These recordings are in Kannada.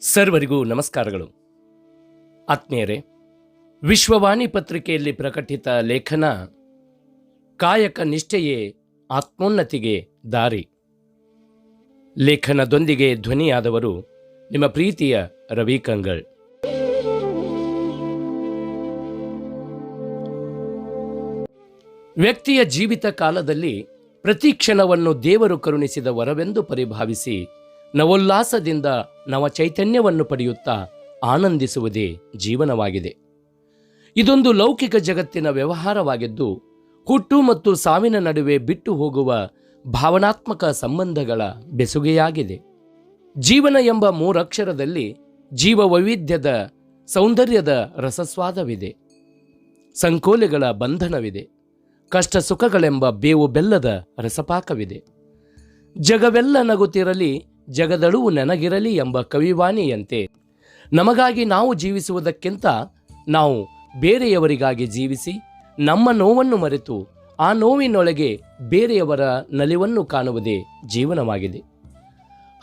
ಸರ್ವರಿಗೂ ನಮಸ್ಕಾರಗಳು. ಆತ್ಮೀಯರೇ, ವಿಶ್ವವಾಣಿ ಪತ್ರಿಕೆಯಲ್ಲಿ ಪ್ರಕಟಿತ ಲೇಖನ, ಕಾಯಕ ನಿಷ್ಠೆಯೇ ಆತ್ಮೋನ್ನತಿಗೆ ದಾರಿ. ಲೇಖನದೊಂದಿಗೆ ಧ್ವನಿಯಾದವರು ನಿಮ್ಮ ಪ್ರೀತಿಯ ರವಿ ಕಂಗಳ್. ವ್ಯಕ್ತಿಯ ಜೀವಿತ ಕಾಲದಲ್ಲಿ ಪ್ರತಿ ಕ್ಷಣವನ್ನು ದೇವರು ಕರುಣಿಸಿದ ವರವೆಂದು ಪರಿಭಾವಿಸಿ ನವೋಲ್ಲಾಸದಿಂದ ನವ ಚೈತನ್ಯವನ್ನು ಪಡೆಯುತ್ತಾ ಆನಂದಿಸುವುದೇ ಜೀವನವಾಗಿದೆ. ಇದೊಂದು ಲೌಕಿಕ ಜಗತ್ತಿನ ವ್ಯವಹಾರವಾಗಿದ್ದು, ಹುಟ್ಟು ಮತ್ತು ಸಾವಿನ ನಡುವೆ ಬಿಟ್ಟು ಹೋಗುವ ಭಾವನಾತ್ಮಕ ಸಂಬಂಧಗಳ ಬೆಸುಗೆಯಾಗಿದೆ. ಜೀವನ ಎಂಬ ಮೂರಕ್ಷರದಲ್ಲಿ ಜೀವ ವೈವಿಧ್ಯದ ಸೌಂದರ್ಯದ ರಸಸ್ವಾದವಿದೆ. ಸಂಕೋಲೆಗಳ ಬಂಧನವಿದೆ. ಕಷ್ಟ ಸುಖಗಳೆಂಬ ಬೇವು ಬೆಲ್ಲದ ರಸಪಾಕವಿದೆ. ಜಗವೆಲ್ಲ ನಗುತ್ತಿರಲಿ ಜಗದಳುವು ನನಗಿರಲಿ ಎಂಬ ಕವಿವಾಣಿಯಂತೆ. ನಮಗಾಗಿ ನಾವು ಜೀವಿಸುವುದಕ್ಕಿಂತ ನಾವು ಬೇರೆಯವರಿಗಾಗಿ ಜೀವಿಸಿ, ನಮ್ಮ ನೋವನ್ನು ಮರೆತು ಆ ನೋವಿನೊಳಗೆ ಬೇರೆಯವರ ನಲಿವನ್ನು ಕಾಣುವುದೇ ಜೀವನವಾಗಿದೆ.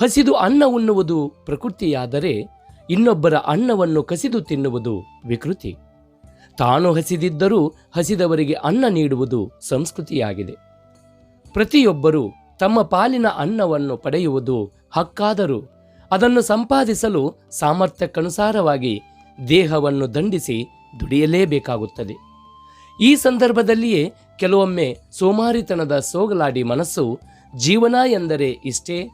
ಹಸಿದು ಅನ್ನ ಉಣ್ಣುವುದು ಪ್ರಕೃತಿಯಾದರೆ ಇನ್ನೊಬ್ಬರ ಅನ್ನವನ್ನು ಕಸಿದು ತಿನ್ನುವುದು ವಿಕೃತಿ. ತಾನು ಹಸಿದಿದ್ದರೂ ಹಸಿದವರಿಗೆ ಅನ್ನ ನೀಡುವುದು ಸಂಸ್ಕೃತಿಯಾಗಿದೆ. ಪ್ರತಿಯೊಬ್ಬರೂ ತಮ್ಮ ಪಾಲಿನ ಅನ್ನವನ್ನು ಪಡೆಯುವುದು ಹಕ್ಕಾದರೂ ಅದನ್ನು ಸಂಪಾದಿಸಲು ಸಾಮರ್ಥ್ಯಕ್ಕನುಸಾರವಾಗಿ ದೇಹವನ್ನು ದಂಡಿಸಿ ದುಡಿಯಲೇಬೇಕಾಗುತ್ತದೆ. ಈ ಸಂದರ್ಭದಲ್ಲಿಯೇ ಕೆಲವೊಮ್ಮೆ ಸೋಮಾರಿತನದ ಸೋಗಲಾಡಿ ಮನಸ್ಸು ಜೀವನ ಎಂದರೆ ಇಷ್ಟೇ,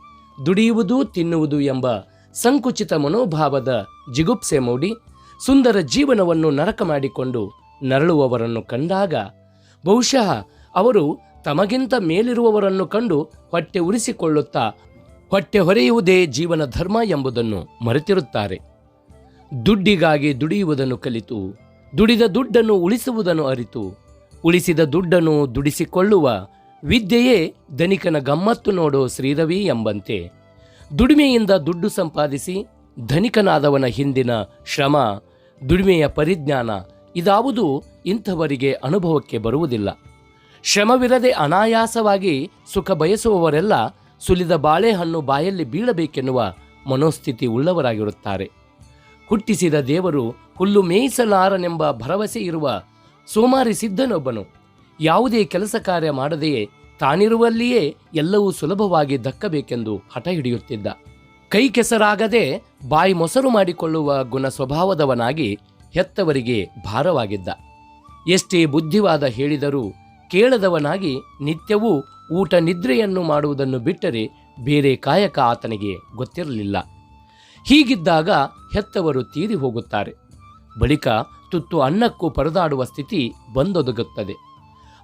ದುಡಿಯುವುದು ತಿನ್ನುವುದು ಎಂಬ ಸಂಕುಚಿತ ಮನೋಭಾವದ ಜಿಗುಪ್ಸೆ ಮೂಡಿ ಸುಂದರ ಜೀವನವನ್ನು ನರಕ ಮಾಡಿಕೊಂಡು ನರಳುವವರನ್ನು ಕಂಡಾಗ ಬಹುಶಃ ಅವರು ತಮಗಿಂತ ಮೇಲಿರುವವರನ್ನು ಕಂಡು ಹೊಟ್ಟೆ ಉರಿಸಿಕೊಳ್ಳುತ್ತಾ ಹೊಟ್ಟೆ ಹೊರೆಯುವುದೇ ಜೀವನ ಧರ್ಮ ಎಂಬುದನ್ನು ಮರೆತಿರುತ್ತಾರೆ. ದುಡ್ಡಿಗಾಗಿ ದುಡಿಯುವುದನ್ನು ಕಲಿತು, ದುಡಿದ ದುಡ್ಡನ್ನು ಉಳಿಸುವುದನ್ನು ಅರಿತು, ಉಳಿಸಿದ ದುಡ್ಡನ್ನು ದುಡಿಸಿಕೊಳ್ಳುವ ವಿದ್ಯೆಯೇ ಧನಿಕನ ಗಮ್ಮತ್ತು ನೋಡೋ ಶ್ರೀರವಿ ಎಂಬಂತೆ. ದುಡಿಮೆಯಿಂದ ದುಡ್ಡು ಸಂಪಾದಿಸಿ ಧನಿಕನಾದವನ ಹಿಂದಿನ ಶ್ರಮ, ದುಡಿಮೆಯ ಪರಿಜ್ಞಾನ ಇದಾವುದು ಇಂಥವರಿಗೆ ಅನುಭವಕ್ಕೆ ಬರುವುದಿಲ್ಲ. ಶ್ರಮವಿರದೆ ಅನಾಯಾಸವಾಗಿ ಸುಖ ಬಯಸುವವರೆಲ್ಲ ಸುಲಿದ ಬಾಳೆಹಣ್ಣು ಬಾಯಲ್ಲಿ ಬೀಳಬೇಕೆನ್ನುವ ಮನೋಸ್ಥಿತಿ ಉಳ್ಳವರಾಗಿರುತ್ತಾರೆ. ಹುಟ್ಟಿಸಿದ ದೇವರು ಹುಲ್ಲು ಮೇಯಿಸಲಾರನೆಂಬ ಭರವಸೆ ಇರುವ ಸೋಮಾರಿ ಸಿದ್ಧನೊಬ್ಬನು ಯಾವುದೇ ಕೆಲಸ ಕಾರ್ಯ ಮಾಡದೆಯೇ ತಾನಿರುವಲ್ಲಿಯೇ ಎಲ್ಲವೂ ಸುಲಭವಾಗಿ ದಕ್ಕಬೇಕೆಂದು ಹಠ ಹಿಡಿಯುತ್ತಿದ್ದ. ಕೈ ಕೆಸರಾಗದೆ ಬಾಯಿ ಮೊಸರು ಮಾಡಿಕೊಳ್ಳುವ ಗುಣ ಸ್ವಭಾವದವನಾಗಿ ಹೆತ್ತವರಿಗೆ ಭಾರವಾಗಿದ್ದ. ಎಷ್ಟೇ ಬುದ್ಧಿವಾದ ಹೇಳಿದರೂ ಕೇಳದವನಾಗಿ ನಿತ್ಯವೂ ಊಟ ನಿದ್ರೆಯನ್ನು ಮಾಡುವುದನ್ನು ಬಿಟ್ಟರೆ ಬೇರೆ ಕಾಯಕ ಆತನಿಗೆ ಗೊತ್ತಿರಲಿಲ್ಲ. ಹೀಗಿದ್ದಾಗ ಹೆತ್ತವರು ತೀರಿ ಹೋಗುತ್ತಾರೆ. ಬಳಿಕ ತುತ್ತು ಅನ್ನಕ್ಕೂ ಪರದಾಡುವ ಸ್ಥಿತಿ ಬಂದೊದಗುತ್ತದೆ.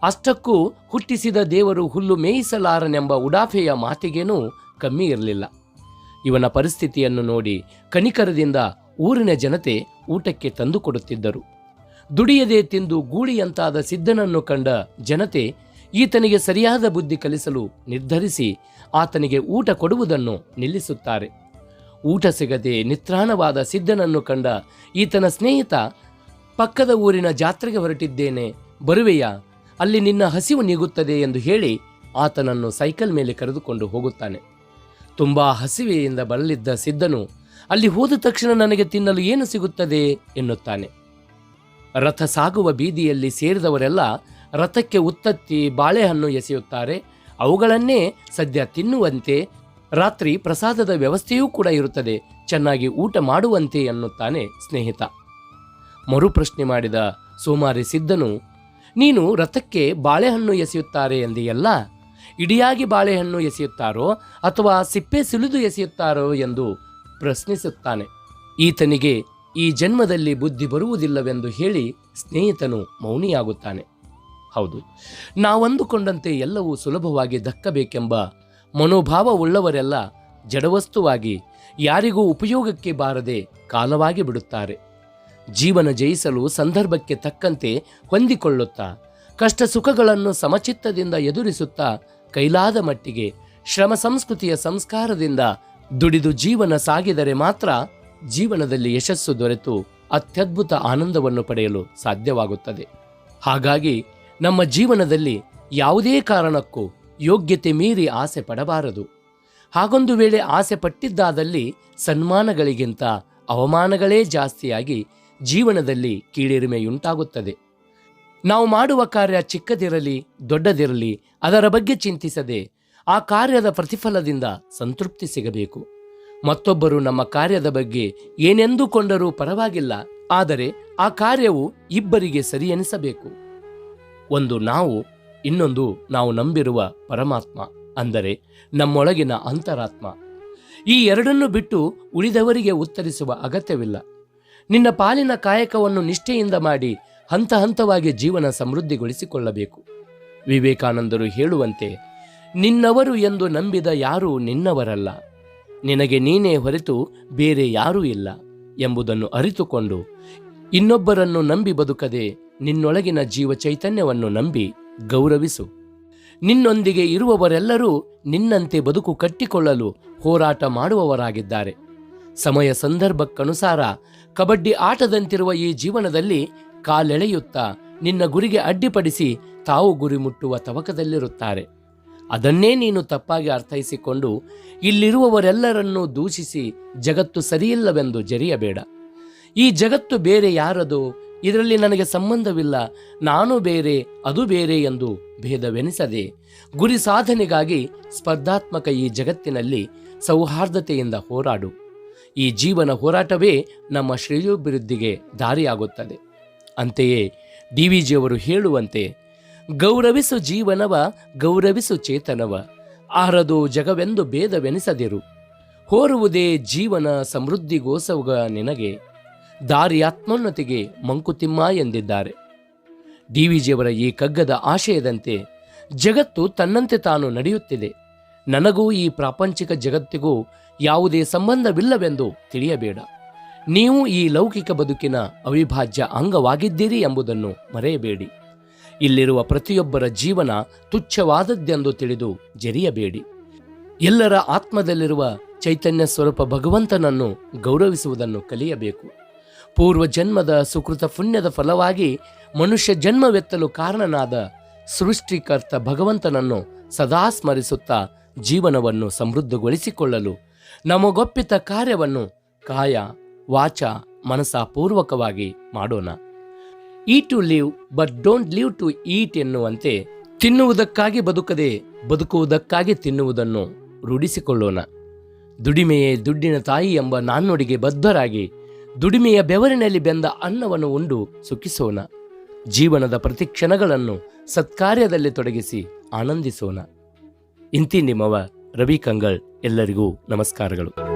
ಅಷ್ಟಕ್ಕೂ ಹುಟ್ಟಿಸಿದ ದೇವರು ಹುಲ್ಲು ಮೇಯಿಸಲಾರನೆಂಬ ಉಡಾಫೆಯ ಮಾತಿಗೇನೂ ಕಮ್ಮಿ ಇರಲಿಲ್ಲ. ಇವನ ಪರಿಸ್ಥಿತಿಯನ್ನು ನೋಡಿ ಕನಿಕರದಿಂದ ಊರಿನ ಜನತೆ ಊಟಕ್ಕೆ ತಂದುಕೊಡುತ್ತಿದ್ದರು ದುಡಿಯದೆ ತಿಂದು ಗೂಳಿಯಂತಾದ ಸಿದ್ಧನನ್ನು ಕಂಡ ಜನತೆ ಈತನಿಗೆ ಸರಿಯಾದ ಬುದ್ಧಿ ಕಲಿಸಲು ನಿರ್ಧರಿಸಿ ಆತನಿಗೆ ಊಟ ಕೊಡುವುದನ್ನು ನಿಲ್ಲಿಸುತ್ತಾರೆ. ಊಟ ಸಿಗದೆ ನಿತ್ರಾಣವಾದ ಸಿದ್ಧನನ್ನು ಕಂಡ ಈತನ ಸ್ನೇಹಿತ, ಪಕ್ಕದ ಊರಿನ ಜಾತ್ರೆಗೆ ಹೊರಟಿದ್ದೇನೆ, ಬರುವೆಯಾ? ಅಲ್ಲಿ ನಿನ್ನ ಹಸಿವು ನೀಗುತ್ತದೆ ಎಂದು ಹೇಳಿ ಆತನನ್ನು ಸೈಕಲ್ ಮೇಲೆ ಕರೆದುಕೊಂಡು ಹೋಗುತ್ತಾನೆ. ತುಂಬ ಹಸಿವೆಯಿಂದ ಬರಲಿದ್ದ ಸಿದ್ಧನು, ಅಲ್ಲಿ ಹೋದ ತಕ್ಷಣ ನನಗೆ ತಿನ್ನಲು ಏನು ಸಿಗುತ್ತದೆ? ಎನ್ನುತ್ತಾನೆ. ರಥ ಸಾಗುವ ಬೀದಿಯಲ್ಲಿ ಸೇರಿದವರೆಲ್ಲ ರಥಕ್ಕೆ ಉತ್ತತ್ತಿ ಬಾಳೆಹಣ್ಣು ಎಸೆಯುತ್ತಾರೆ. ಅವುಗಳನ್ನೇ ಸದ್ಯ ತಿನ್ನುವಂತೆ ರಾತ್ರಿ ಪ್ರಸಾದದ ವ್ಯವಸ್ಥೆಯೂ ಕೂಡ ಇರುತ್ತದೆ. ಚೆನ್ನಾಗಿ ಊಟ ಮಾಡುವಂತೆ ಎನ್ನುತ್ತಾನೆ ಸ್ನೇಹಿತ. ಮರುಪ್ರಶ್ನೆ ಮಾಡಿದ ಸೋಮಾರಿ ಸಿದ್ಧನು, ನೀನು ರಥಕ್ಕೆ ಬಾಳೆಹಣ್ಣು ಎಸೆಯುತ್ತಾರೆ ಎಂದೆಯಲ್ಲ ಇಡಿಯಾಗಿ ಬಾಳೆಹಣ್ಣು ಎಸೆಯುತ್ತಾರೋ ಅಥವಾ ಸಿಪ್ಪೆ ಸುಲಿದು ಎಸೆಯುತ್ತಾರೋ ಎಂದು ಪ್ರಶ್ನಿಸುತ್ತಾನೆ. ಈತನಿಗೆ ಈ ಜನ್ಮದಲ್ಲಿ ಬುದ್ಧಿ ಬರುವುದಿಲ್ಲವೆಂದು ಹೇಳಿ ಸ್ನೇಹಿತನು ಮೌನಿಯಾಗುತ್ತಾನೆ. ಹೌದು, ನಾವಂದುಕೊಂಡಂತೆ ಎಲ್ಲವೂ ಸುಲಭವಾಗಿ ದಕ್ಕಬೇಕೆಂಬ ಮನೋಭಾವ ಉಳ್ಳವರೆಲ್ಲ ಜಡವಸ್ತುವಾಗಿ ಯಾರಿಗೂ ಉಪಯೋಗಕ್ಕೆ ಬಾರದೆ ಕಾಲವಾಗಿ ಬಿಡುತ್ತಾರೆ. ಜೀವನ ಜಯಿಸಲು ಸಂದರ್ಭಕ್ಕೆ ತಕ್ಕಂತೆ ಹೊಂದಿಕೊಳ್ಳುತ್ತಾ ಕಷ್ಟ ಸುಖಗಳನ್ನು ಸಮಚಿತ್ತದಿಂದ ಎದುರಿಸುತ್ತಾ ಕೈಲಾದ ಮಟ್ಟಿಗೆ ಶ್ರಮ ಸಂಸ್ಕೃತಿಯ ಸಂಸ್ಕಾರದಿಂದ ದುಡಿದು ಜೀವನ ಸಾಗಿದರೆ ಮಾತ್ರ ಜೀವನದಲ್ಲಿ ಯಶಸ್ಸು ದೊರೆತು ಅತ್ಯದ್ಭುತ ಆನಂದವನ್ನು ಪಡೆಯಲು ಸಾಧ್ಯವಾಗುತ್ತದೆ. ಹಾಗಾಗಿ ನಮ್ಮ ಜೀವನದಲ್ಲಿ ಯಾವುದೇ ಕಾರಣಕ್ಕೂ ಯೋಗ್ಯತೆ ಮೀರಿ ಆಸೆ ಪಡಬಾರದು. ಹಾಗೊಂದು ವೇಳೆ ಆಸೆ ಪಟ್ಟಿದ್ದಾದಲ್ಲಿ ಸನ್ಮಾನಗಳಿಗಿಂತ ಅವಮಾನಗಳೇ ಜಾಸ್ತಿಯಾಗಿ ಜೀವನದಲ್ಲಿ ಕೀಳಿರಿಮೆಯುಂಟಾಗುತ್ತದೆ. ನಾವು ಮಾಡುವ ಕಾರ್ಯ ಚಿಕ್ಕದಿರಲಿ, ದೊಡ್ಡದಿರಲಿ ಅದರ ಬಗ್ಗೆ ಚಿಂತಿಸದೆ ಆ ಕಾರ್ಯದ ಪ್ರತಿಫಲದಿಂದ ಸಂತೃಪ್ತಿ ಸಿಗಬೇಕು. ಮತ್ತೊಬ್ಬರು ನಮ್ಮ ಕಾರ್ಯದ ಬಗ್ಗೆ ಏನೆಂದುಕೊಂಡರೂ ಪರವಾಗಿಲ್ಲ, ಆದರೆ ಆ ಕಾರ್ಯವು ಇಬ್ಬರಿಗೆ ಸರಿ ಎನಿಸಬೇಕು ಒಂದು ನಾವು, ಇನ್ನೊಂದು ನಾವು ನಂಬಿರುವ ಪರಮಾತ್ಮ, ಅಂದರೆ ನಮ್ಮೊಳಗಿನ ಅಂತರಾತ್ಮ. ಈ ಎರಡನ್ನು ಬಿಟ್ಟು ಉಳಿದವರಿಗೆ ಉತ್ತರಿಸುವ ಅಗತ್ಯವಿಲ್ಲ. ನಿನ್ನ ಪಾಲಿನ ಕಾಯಕವನ್ನು ನಿಷ್ಠೆಯಿಂದ ಮಾಡಿ ಹಂತ ಹಂತವಾಗಿ ಜೀವನ ಸಮೃದ್ಧಿಗೊಳಿಸಿಕೊಳ್ಳಬೇಕು. ವಿವೇಕಾನಂದರು ಹೇಳುವಂತೆ, ನಿನ್ನವರು ಎಂದು ನಂಬಿದ ಯಾರೂ ನಿನ್ನವರಲ್ಲ. ನಿನಗೆ ನೀನೇ ಹೊರತು ಬೇರೆ ಯಾರೂ ಇಲ್ಲ ಎಂಬುದನ್ನು ಅರಿತುಕೊಂಡು ಇನ್ನೊಬ್ಬರನ್ನು ನಂಬಿ ಬದುಕದೆ ನಿನ್ನೊಳಗಿನ ಜೀವ ಚೈತನ್ಯವನ್ನು ನಂಬಿ ಗೌರವಿಸು. ನಿನ್ನೊಂದಿಗೆ ಇರುವವರೆಲ್ಲರೂ ನಿನ್ನಂತೆ ಬದುಕು ಕಟ್ಟಿಕೊಳ್ಳಲು ಹೋರಾಟ ಮಾಡುವವರಾಗಿದ್ದಾರೆ. ಸಮಯ ಸಂದರ್ಭಕ್ಕನುಸಾರ ಕಬಡ್ಡಿ ಆಟದಂತಿರುವ ಈ ಜೀವನದಲ್ಲಿ ಕಾಲೆಳೆಯುತ್ತಾ ನಿನ್ನ ಗುರಿಗೆ ಅಡ್ಡಿಪಡಿಸಿ ತಾವು ಗುರಿ ಮುಟ್ಟುವ ತವಕದಲ್ಲಿರುತ್ತಾರೆ. ಅದನ್ನೇ ನೀನು ತಪ್ಪಾಗಿ ಅರ್ಥೈಸಿಕೊಂಡು ಇಲ್ಲಿರುವವರೆಲ್ಲರನ್ನೂ ದೂಷಿಸಿ ಜಗತ್ತು ಸರಿಯಿಲ್ಲವೆಂದು ಜರಿಯಬೇಡ. ಈ ಜಗತ್ತು ಬೇರೆ ಯಾರದು? ಇದರಲ್ಲಿ ನನಗೆ ಸಂಬಂಧವಿಲ್ಲ. ನಾನು ಬೇರೆ, ಅದು ಬೇರೆ ಎಂದು ಭೇದವೆನಿಸದೆ ಗುರಿ ಸಾಧನೆಗಾಗಿ ಸ್ಪರ್ಧಾತ್ಮಕ ಈ ಜಗತ್ತಿನಲ್ಲಿ ಸೌಹಾರ್ದತೆಯಿಂದ ಹೋರಾಡು. ಈ ಜೀವನ ಹೋರಾಟವೇ ನಮ್ಮ ಶ್ರೇಯೋಭಿವೃದ್ಧಿಗೆ ದಾರಿಯಾಗುತ್ತದೆ. ಅಂತೆಯೇ ಡಿ ವಿ ಜಿಯವರು ಹೇಳುವಂತೆ ಗೌರವಿಸು ಜೀವನವ, ಗೌರವಿಸು ಚೇತನವ. ಆರದು ಜಗವೆಂದು ಭೇದವೆನಿಸದಿರು. ಹೋರುವುದೇ ಜೀವನ ಸಮೃದ್ಧಿಗೋಸವ ನಿನಗೆ. ದಾರಿ ಆತ್ಮೋನ್ನತಿಗೆ ಮಂಕುತಿಮ್ಮ ಎಂದಿದ್ದಾರೆ. ಡಿ ವಿಜಿಯವರ ಈ ಕಗ್ಗದ ಆಶಯದಂತೆ ಜಗತ್ತು ತನ್ನಂತೆ ತಾನು ನಡೆಯುತ್ತಿದೆ. ನನಗೂ ಈ ಪ್ರಾಪಂಚಿಕ ಜಗತ್ತಿಗೂ ಯಾವುದೇ ಸಂಬಂಧವಿಲ್ಲವೆಂದು ತಿಳಿಯಬೇಡ. ನೀವು ಈ ಲೌಕಿಕ ಬದುಕಿನ ಅವಿಭಾಜ್ಯ ಅಂಗವಾಗಿದ್ದೀರಿ ಎಂಬುದನ್ನು ಮರೆಯಬೇಡಿ. ಇಲ್ಲಿರುವ ಪ್ರತಿಯೊಬ್ಬರ ಜೀವನ ತುಚ್ಛವಾದದ್ದೆಂದು ತಿಳಿದು ಜರಿಯಬೇಡಿ. ಎಲ್ಲರ ಆತ್ಮದಲ್ಲಿರುವ ಚೈತನ್ಯ ಸ್ವರೂಪ ಭಗವಂತನನ್ನು ಗೌರವಿಸುವುದನ್ನು ಕಲಿಯಬೇಕು. ಪೂರ್ವ ಜನ್ಮದ ಸುಕೃತ ಪುಣ್ಯದ ಫಲವಾಗಿ ಮನುಷ್ಯ ಜನ್ಮವೆತ್ತಲು ಕಾರಣನಾದ ಸೃಷ್ಟಿಕರ್ತ ಭಗವಂತನನ್ನು ಸದಾ ಸ್ಮರಿಸುತ್ತಾ ಜೀವನವನ್ನು ಸಮೃದ್ಧಗೊಳಿಸಿಕೊಳ್ಳಲು ನಮಗೊಪ್ಪಿತ ಕಾರ್ಯವನ್ನು ಕಾಯ, ವಾಚ ಮನಸಾಪೂರ್ವಕವಾಗಿ ಮಾಡೋಣ. Eat to live but don't live to eat ಎನ್ನುವಂತೆ ತಿನ್ನುವುದಕ್ಕಾಗಿ ಬದುಕದೆ, ಬದುಕುವುದಕ್ಕಾಗಿ ತಿನ್ನುವುದನ್ನು ರೂಢಿಸಿಕೊಳ್ಳೋಣ. ದುಡಿಮೆಯೇ ದುಡ್ಡಿನ ತಾಯಿ ಎಂಬ ನಾಣ್ಣುಡಿಗೆ ಬದ್ಧರಾಗಿ, ದುಡಿಮೆಯ ಬೆವರಿನಲ್ಲಿ ಬೆಂದ ಅನ್ನವನ್ನು ಉಂಡು ಸುಖಿಸೋಣ. ಜೀವನದ ಪ್ರತಿ ಕ್ಷಣಗಳನ್ನು ಸತ್ಕಾರ್ಯದಲ್ಲಿ ತೊಡಗಿಸಿ ಆನಂದಿಸೋಣ. ಇಂತಿ ನಿಮ್ಮವ ರವಿ ಕಂಗಳ್ ಎಲ್ಲರಿಗೂ ನಮಸ್ಕಾರಗಳು.